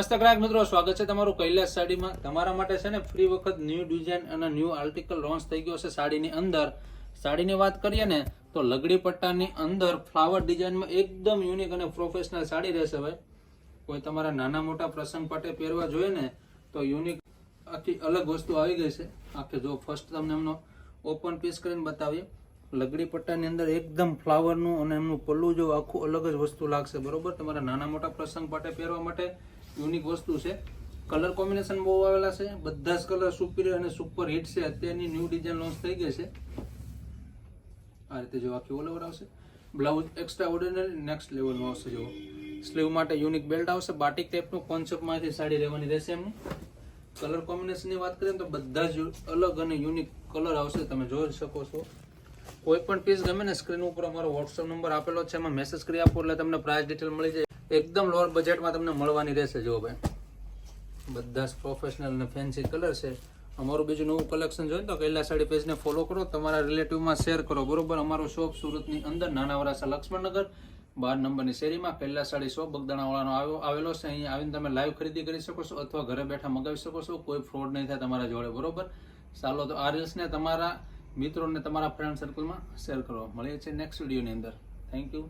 નમસ્તે ગ્રાહક મિત્રો, સ્વાગત છે તમારું કૈલાસ સાડીમાં. તમારા માટે છે ને ફ્રી વખત ન્યૂ ડિઝાઇન અને ન્યૂ આર્ટિકલ લોન્ચ થઈ ગયો છે સાડીની અંદર. સાડીની વાત કરીએ ને, તો લગડી પટ્ટાની અંદર ફ્લાવર ડિઝાઇનમાં એકદમ યુનિક અને પ્રોફેશનલ સાડી રહેશે ભાઈ. કોઈ તમારા નાના મોટા પ્રસંગ પાટે પહેરવા જોઈએ ને, તો યુનિક આખી અલગ વસ્તુ આવી ગઈ છે. આખે જો ફર્સ્ટ તમને એમનો ઓપન પીસ કરીને બતાવીએ. લગડી પટ્ટાની અંદર એકદમ ફ્લાવરનું અને એમનું પલ્લું જો આખું અલગ જ વસ્તુ લાગશે, બરોબર? તમારા નાના મોટા પ્રસંગ પાટે પહેરવા માટે યુનિક વસ્તુ છે. કલર કોમ્બિનેશન બહુ આવેલા છે. બધા જ કલર સુપીરિયર અને સુપર હિટ છે. અત્યારની ન્યૂ ડિઝાઇન લોન્ચ થઈ ગઈ છે. આ રીતે જો આખી ઓલઓવર આવશે. બ્લાઉઝ એક્સ્ટ્રા ઓર્ડિનરી નેક્સ્ટ લેવલનું આવશે જો. સ્લીવ માટે યુનિક બેલ્ટ આવશે. બાટિક ટાઈપનું કોન્સેપ્ટમાંથી સાડી રહેવાની રહેશે એમની. કલર કોમ્બિનેશનની વાત કરીએ તો બધા જ અલગ અને યુનિક કલર આવશે. તમે જોઈ શકો છો. કોઈ પણ પીસ ગમે ને સ્ક્રીન ઉપર અમારો વોટ્સઅપ નંબર આપેલો છે. એમાં મેસેજ કરી આપો એટલે તમને પ્રાઇસ ડિટેલ મળી જાય. એકદમ લોઅર બજેટમાં તમને મળવાની રહેશે જો ભાઈ. બધા જ પ્રોફેશનલ અને ફેન્સી કલર છે. અમારું બીજું નવું કલેક્શન જોઈએ તો કૈલા સાડી પેજને ફોલો કરો, તમારા રિલેટિવમાં શેર કરો, બરોબર? અમારો શોપ સુરતની અંદર નાના વરાસા લક્ષ્મણનગર. બાર નંબરની શેરીમાં કૈલા સાડી શોપ બગદાણાવાળાનો આવ્યો, આવેલો છે. અહીં આવીને તમે લાઈવ ખરીદી કરી શકો છો અથવા ઘરે બેઠા મગાવી શકો છો. કોઈ ફ્રોડ નહીં થાય તમારા જોડે, બરોબર? ચાલો તો આ રીલ્સને તમારા મિત્રોને, તમારા ફ્રેન્ડ સર્કલમાં શેર કરો મળીએ છીએ નેક્સ્ટ વિડીયોની અંદર. Thank you